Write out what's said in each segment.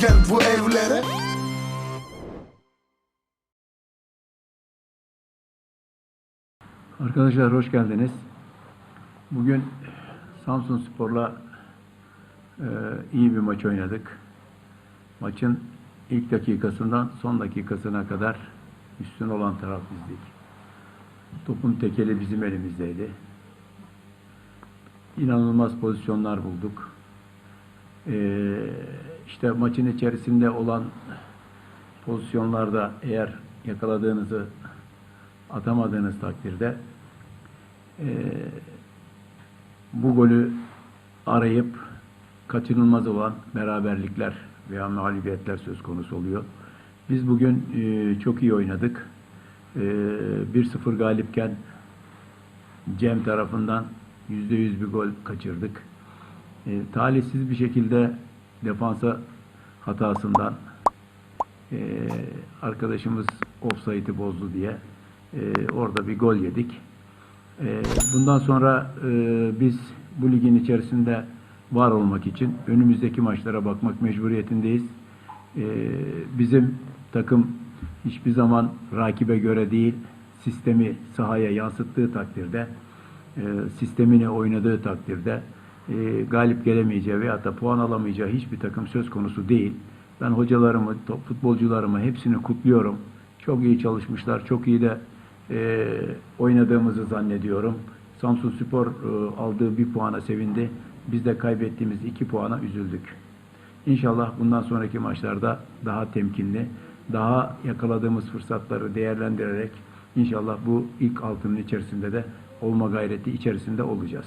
gel bu evlere Arkadaşlar hoş geldiniz. Bugün Samsun Spor'la e, iyi bir maç oynadık. Maçın ilk dakikasından son dakikasına kadar üstün olan taraf bizdik. Topun tekeli bizim elimizdeydi. İnanılmaz pozisyonlar bulduk. E, işte maçın içerisinde olan pozisyonlarda eğer yakaladığınızı atamadığınız takdirde eee, bu golü arayıp kaçınılmaz olan beraberlikler veya mağlubiyetler söz konusu oluyor. Biz bugün eee, çok iyi oynadık. Eee 1-0 galipken Cem tarafından %100 bir gol kaçırdık. Eee, talihsiz bir şekilde defansa hatasından eee, arkadaşımız offside'ı bozdu diye eee, orada bir gol yedik. Eee, bundan sonra eee, biz bu ligin içerisinde var olmak için önümüzdeki maçlara bakmak mecburiyetindeyiz. Eee, bizim takım hiçbir zaman rakibe göre değil, sistemi sahaya yansıttığı takdirde, eee, sistemini oynadığı takdirde eee, galip gelemeyeceği veya da puan alamayacağı hiçbir takım söz konusu değil. Ben hocalarımı, futbolcularımı hepsini kutluyorum. Çok iyi çalışmışlar, çok iyi de e, oynadığımızı zannediyorum. Samsun Spor e, aldığı bir puana sevindi. Biz de kaybettiğimiz iki puana üzüldük. İnşallah bundan sonraki maçlarda daha temkinli, daha yakaladığımız fırsatları değerlendirerek inşallah bu ilk altının içerisinde de olma gayreti içerisinde olacağız.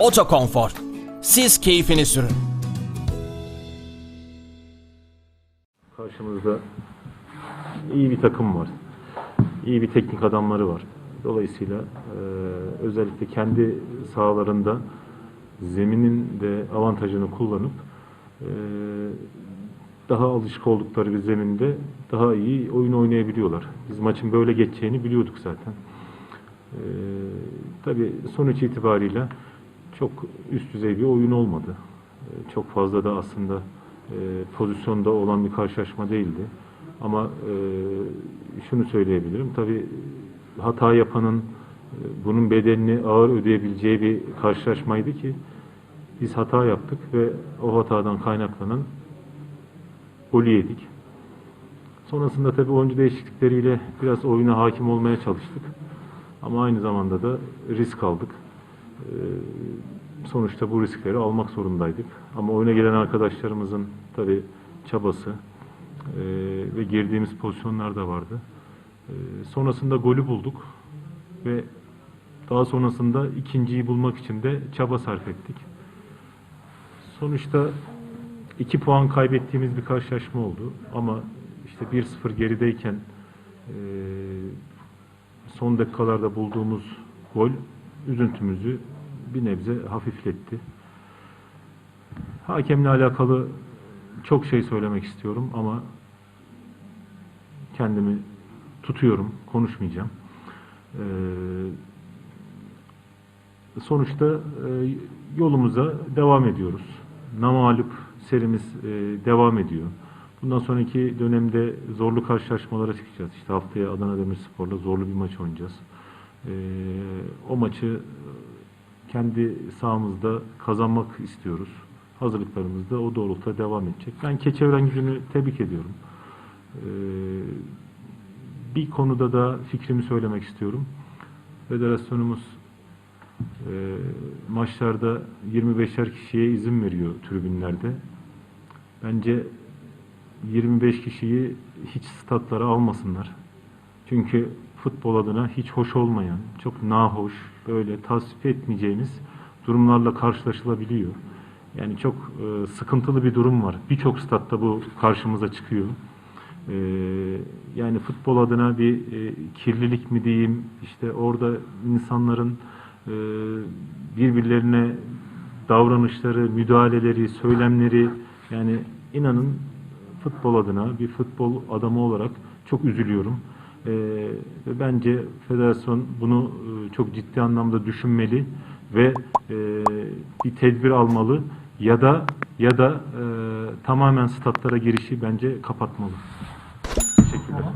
Otokonfor. Siz keyfini sürün. Karşımızda iyi bir takım var. İyi bir teknik adamları var. Dolayısıyla e, özellikle kendi sahalarında zeminin de avantajını kullanıp e, daha alışık oldukları bir zeminde daha iyi oyun oynayabiliyorlar. Biz maçın böyle geçeceğini biliyorduk zaten. E, tabii sonuç itibariyle çok üst düzey bir oyun olmadı. E, çok fazla da aslında e, pozisyonda olan bir karşılaşma değildi. Ama e, şunu söyleyebilirim. Tabii hata yapanın e, bunun bedelini ağır ödeyebileceği bir karşılaşmaydı ki biz hata yaptık ve o hatadan kaynaklanan golü yedik. Sonrasında tabii oyuncu değişiklikleriyle biraz oyuna hakim olmaya çalıştık. Ama aynı zamanda da risk aldık. Sonuçta bu riskleri almak zorundaydık. Ama oyuna gelen arkadaşlarımızın tabii çabası e, ve girdiğimiz pozisyonlar da vardı. E, sonrasında golü bulduk ve daha sonrasında ikinciyi bulmak için de çaba sarf ettik. Sonuçta iki puan kaybettiğimiz bir karşılaşma oldu ama işte 1-0 gerideyken e, son dakikalarda bulduğumuz gol üzüntümüzü bir nebze hafifletti. Hakemle alakalı çok şey söylemek istiyorum ama kendimi tutuyorum, konuşmayacağım. Ee, sonuçta e, yolumuza devam ediyoruz. Namalup serimiz e, devam ediyor. Bundan sonraki dönemde zorlu karşılaşmalara çıkacağız. İşte haftaya Adana Demirspor'la zorlu bir maç oynayacağız. Ee, o maçı e, kendi sahamızda kazanmak istiyoruz. Hazırlıklarımız da o doğrultuda devam edecek. Ben Keçiören gücünü tebrik ediyorum. Ee, bir konuda da fikrimi söylemek istiyorum. Federasyonumuz e, maçlarda 25'er kişiye izin veriyor tribünlerde. Bence 25 kişiyi hiç statlara almasınlar. Çünkü futbol adına hiç hoş olmayan, çok nahoş, böyle tasvip etmeyeceğimiz durumlarla karşılaşılabiliyor. Yani çok e, sıkıntılı bir durum var. Birçok statta bu karşımıza çıkıyor. E, yani futbol adına bir e, kirlilik mi diyeyim, işte orada insanların e, birbirlerine davranışları, müdahaleleri, söylemleri yani inanın futbol adına bir futbol adamı olarak çok üzülüyorum. Ee, ve bence federasyon bunu e, çok ciddi anlamda düşünmeli ve e, bir tedbir almalı ya da ya da e, tamamen statlara girişi bence kapatmalı. Teşekkürler. Tamam.